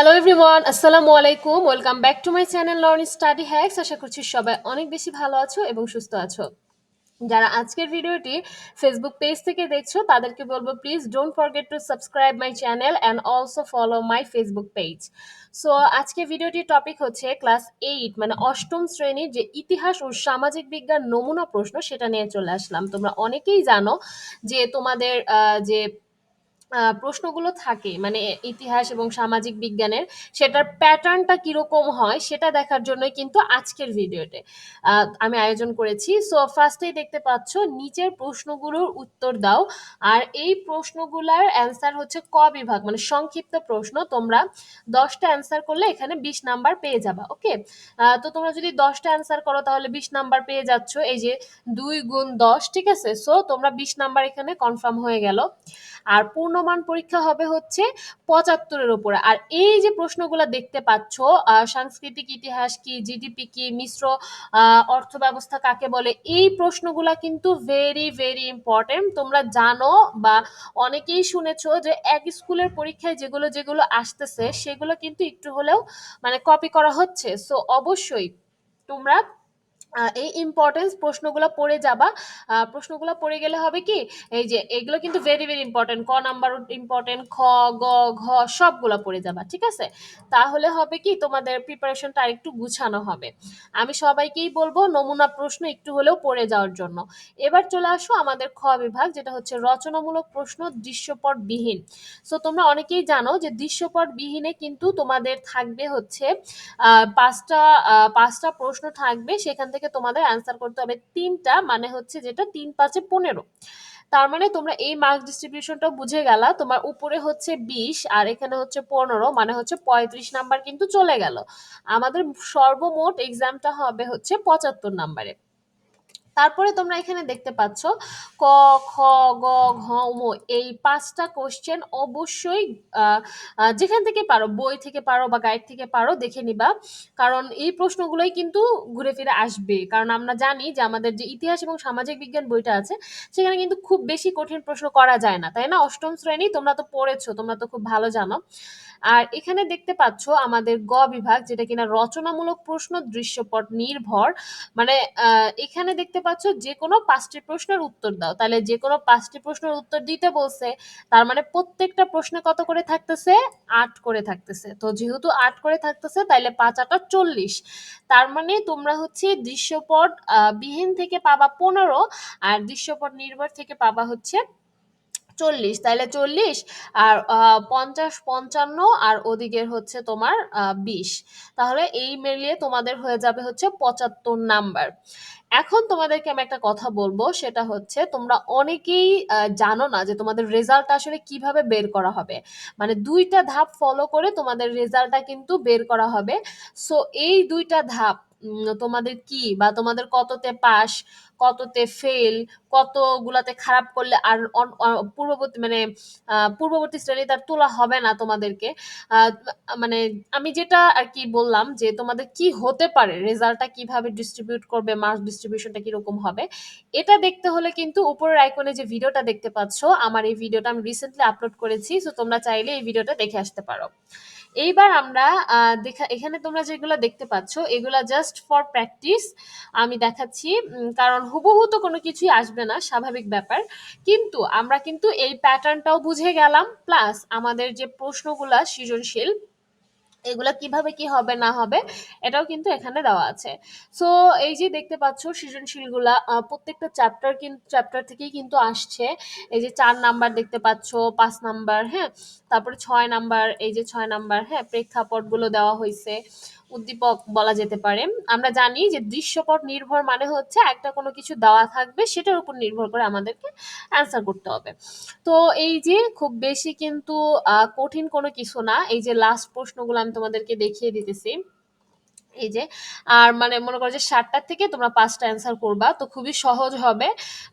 Hello everyone আসসালামু আলাইকুম welcome back to my channel learn study hacks আশা করছি সবাই অনেক বেশি ভালো আছো এবং সুস্থ আছো। যারা আজকের ভিডিওটি ফেসবুক পেজ থেকে দেখছ, তাদেরকে বলব please don't forget to subscribe my channel and also follow my Facebook page so আজকে ভিডিওটির টপিক হচ্ছে ক্লাস এইট মানে অষ্টম শ্রেণির যে ইতিহাস ও সামাজিক বিজ্ঞান নমুনা প্রশ্ন, সেটা নিয়ে চলে আসলাম। তোমরা অনেকেই জানো যে তোমাদের যে প্রশ্নগুলো থাকে মানে ইতিহাস এবং সামাজিক বিজ্ঞানের, সেটার প্যাটার্নটা কীরকম হয় সেটা দেখার জন্যই কিন্তু আজকের ভিডিওতে আমি আয়োজন করেছি। সো ফার্স্টেই দেখতে পাচ্ছ, নিচের প্রশ্নগুলোর উত্তর দাও, আর এই প্রশ্নগুলার অ্যান্সার হচ্ছে ক বিভাগ মানে সংক্ষিপ্ত প্রশ্ন, তোমরা দশটা অ্যান্সার করলে এখানে বিশ নাম্বার পেয়ে যাবা ওকে তো তোমরা যদি দশটা অ্যান্সার করো, তাহলে বিশ নাম্বার পেয়ে যাচ্ছ, এই যে দুই গুণ দশ, ঠিক আছে? সো তোমরা বিশ নাম্বার এখানে কনফার্ম হয়ে গেল। আর পূর্ণমান পরীক্ষা হবে হচ্ছে পঁচাত্তরের ওপরে আর এই যে প্রশ্নগুলো দেখতে পাচ্ছ সাংস্কৃতিক ইতিহাস কি জিডিপি কি, মিশ্র অর্থ ব্যবস্থা কাকে বলে, এই প্রশ্নগুলো কিন্তু ভেরি ভেরি ইম্পর্টেন্ট তোমরা জানো বা অনেকেই শুনেছো যে এক স্কুলের পরীক্ষায় যেগুলো যেগুলো আসতেছে, সেগুলো কিন্তু একটু হলেও মানে কপি করা হচ্ছে। সো অবশ্যই তোমরা এই ইম্পর্টেন্স প্রশ্নগুলো পড়ে যাবা। প্রশ্নগুলো পড়ে গেলে হবে কি, এই যে এগুলো কিন্তু ভেরি ভেরি ইম্পর্টেন্ট ক নাম্বার ইম্পর্টেন্ট খ, গ, ঘ, সবগুলো পড়ে যাবা, ঠিক আছে? তাহলে হবে কি, তোমাদের প্রিপারেশনটা আরেকটু গুছানো হবে। আমি সবাইকেই বলব, নমুনা প্রশ্ন একটু হলেও পড়ে যাওয়ার জন্য। এবার চলে আসো আমাদের খ বিভাগ, যেটা হচ্ছে রচনামূলক প্রশ্ন দৃশ্যপট বিহীন সো তোমরা অনেকেই জানো যে দৃশ্যপট বিহীনে কিন্তু তোমাদের থাকবে হচ্ছে পাঁচটা পাঁচটা প্রশ্ন থাকবে। সেখান থেকে তোমাদের অ্যান্সার করতে হবে তিনটা মানে হচ্ছে যেটা তিন পাঁচে পনেরো। তার মানে তোমরা এই মার্ক ডিস্ট্রিবিউশনটা বুঝে গেলা, তোমার উপরে হচ্ছে বিশ আর এখানে হচ্ছে পনেরো মানে হচ্ছে পঁয়ত্রিশ নাম্বার কিন্তু চলে গেল। আমাদের সর্বমোট এক্সামটা হবে হচ্ছে পঁচাত্তর নাম্বারে তারপরে তোমরা এখানে দেখতে পাচ্ছ ক, খ, গ, ঘ, ম, এই পাঁচটা কোশ্চেন অবশ্যই যেখান থেকে পারো, বই থেকে পারো বা গাইড থেকে পারো দেখে নিবা। কারণ এই প্রশ্নগুলোই কিন্তু ঘুরে ফিরে আসবে। কারণ আমরা জানি যে আমাদের যে ইতিহাস এবং সামাজিক বিজ্ঞান বইটা আছে, সেখানে কিন্তু খুব বেশি কঠিন প্রশ্ন করা যায় না, তাই না? অষ্টম শ্রেণি তোমরা তো পড়েছো, তোমরা তো খুব ভালো জানো। আর এখানে দেখতে পাচ্ছ আমাদের গ বিভাগ, যেটা কিনা রচনামূলক প্রশ্ন দৃশ্যপট নির্ভর। মানে এখানে দেখতে পাচ্ছ, যে কোনো পাঁচটি প্রশ্নের উত্তর দাও। তাহলে যে কোনো পাঁচটি প্রশ্নের উত্তর দিতে বলছে, তার মানে প্রত্যেকটা প্রশ্নে কত করে থাকতেছে? আট করে থাকতেছে। তো যেহেতু আট করে থাকতেছে, তাইলে পাঁচ আটা চল্লিশ। তার মানে তোমরা হচ্ছে দৃশ্যপট বিহীন থেকে পাবা পনেরো, আর দৃশ্যপট নির্ভর থেকে পাবা হচ্ছে চল্লিশ। তাহলে চল্লিশ, আর পঞ্চাশ পঞ্চান্ন, আর ওদিকের হচ্ছে তোমার বিশ। তাহলে এই মিলিয়ে তোমাদের হয়ে যাবে হচ্ছে পঁচাত্তর নাম্বার। এখন তোমাদেরকে আমি একটা কথা বলব, সেটা হচ্ছে তোমরা অনেকেই জানো না যে তোমাদের রেজাল্ট আসলে কীভাবে বের করা হবে। মানে দুইটা ধাপ ফলো করে তোমাদের রেজাল্টটা কিন্তু বের করা হবে। সো এই দুইটা ধাপ তোমাদের কি বা তোমাদের কততে পাস, কততে ফেল কতগুলাতে খারাপ করলে আর পূর্ববর্তী মানে পূর্ববর্তী শ্রেণি তার তোলা হবে না তোমাদেরকে? মানে আমি যেটা আর কি বললাম যে তোমাদের কি হতে পারে, রেজাল্টটা কীভাবে ডিস্ট্রিবিউট করবে মার্কস ডিস্ট্রিবিউশনটা কীরকম হবে, এটা দেখতে হলে কিন্তু উপরের আইকনে যে ভিডিওটা দেখতে পাচ্ছ, আমার এই ভিডিওটা আমি রিসেন্টলি আপলোড করেছি সো তোমরা চাইলে এই ভিডিওটা দেখে আসতে পারো। এইবার আমরা দেখা, এখানে তোমরা যেগুলো দেখতে পাচ্ছ, এগুলা জাস্ট ফর প্র্যাকটিস আমি দেখাচ্ছি কারণ হুবহু তো কোনো কিছুই আসবে না, স্বাভাবিক ব্যাপার। কিন্তু আমরা কিন্তু এই প্যাটার্নটাও বুঝে গেলাম প্লাস আমাদের যে প্রশ্নগুলা সৃজনশীল এগুলা কীভাবে কি হবে, না হবে, এটাও কিন্তু এখানে দেওয়া আছে। সো এই যে দেখতে পাচ্ছ সৃজনশীলগুলা প্রত্যেকটা চ্যাপ্টার কিন্তু চ্যাপ্টার থেকেই কিন্তু আসছে। এই যে চার নাম্বার দেখতে পাচ্ছ, পাঁচ নাম্বার হ্যাঁ? তারপরে ছয় নাম্বার, এই যে ছয় নাম্বার হ্যাঁ? প্রেক্ষাপটগুলো দেওয়া হয়েছে উদ্দীপক বলা যেতে পারে। আমরা জানি যে দৃশ্যপট নির্ভর মানে হচ্ছে একটা কোনো কিছু দেওয়া থাকবে, সেটার উপর নির্ভর করে আমাদেরকে অ্যান্সার করতে হবে। তো এই যে খুব বেশি কিন্তু কঠিন কোনো কিছু না, এই যে লাস্ট প্রশ্নগুলো আমি তোমাদেরকে দেখিয়ে দিতেছি। এই যে, আর মানে মনে করো যে সাতটার থেকে তোমরা পাঁচটা অ্যান্সার করবা, তো খুবই সহজ হবে।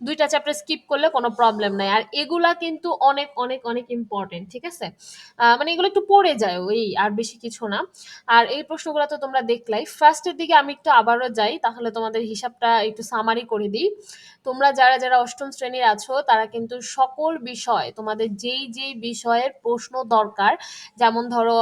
দুইটা চ্যাপ্টার স্কিপ করলে কোনো প্রবলেম নাই। আর এগুলা কিন্তু অনেক অনেক অনেক ইম্পর্টেন্ট ঠিক আছে? মানে এগুলো একটু পড়ে যায় ওই আর বেশি কিছু না। আর এই প্রশ্নগুলো তো তোমরা দেখলাই। ফার্স্টের দিকে আমি একটু আবারও যাই, তাহলে তোমাদের হিসাবটা একটু সামারি করে দিই। তোমরা যারা যারা অষ্টম শ্রেণির আছো, তারা কিন্তু সকল বিষয়, তোমাদের যেই যেই বিষয়ের প্রশ্ন দরকার, যেমন ধরো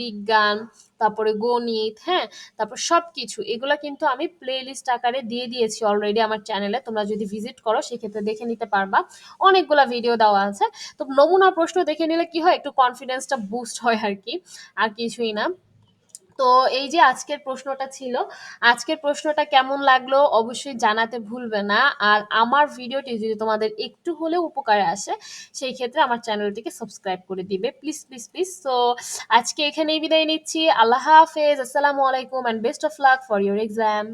বিজ্ঞান তারপরে গণিত হ্যাঁ? তারপর সব কিছু এগুলা কিন্তু আমি প্লে লিস্ট আকারে দিয়ে দিয়েছি অলরেডি আমার চ্যানেলে তোমরা যদি ভিজিট করো, সেক্ষেত্রে দেখে নিতে পারবা। অনেকগুলা ভিডিও দেওয়া আছে। তো নমুনা প্রশ্ন দেখে নিলে কি হয়? একটু কনফিডেন্সটা বুস্ট হয় আর কি। আর কিছুই না। তো এই যে আজকের প্রশ্নটা ছিল, আজকের প্রশ্নটা কেমন লাগল অবশ্যই জানাতে ভুলবে না। আর আমার ভিডিওটি যদি তোমাদের একটু হলেও উপকারে আসে, সেই ক্ষেত্রে আমার চ্যানেলটিকে সাবস্ক্রাইব করে দিবে। Please please please. তো আজকে এখানেই বিদায় নিচ্ছি। আল্লাহ হাফেজ। আসসালামু আলাইকুম and best of luck for your exam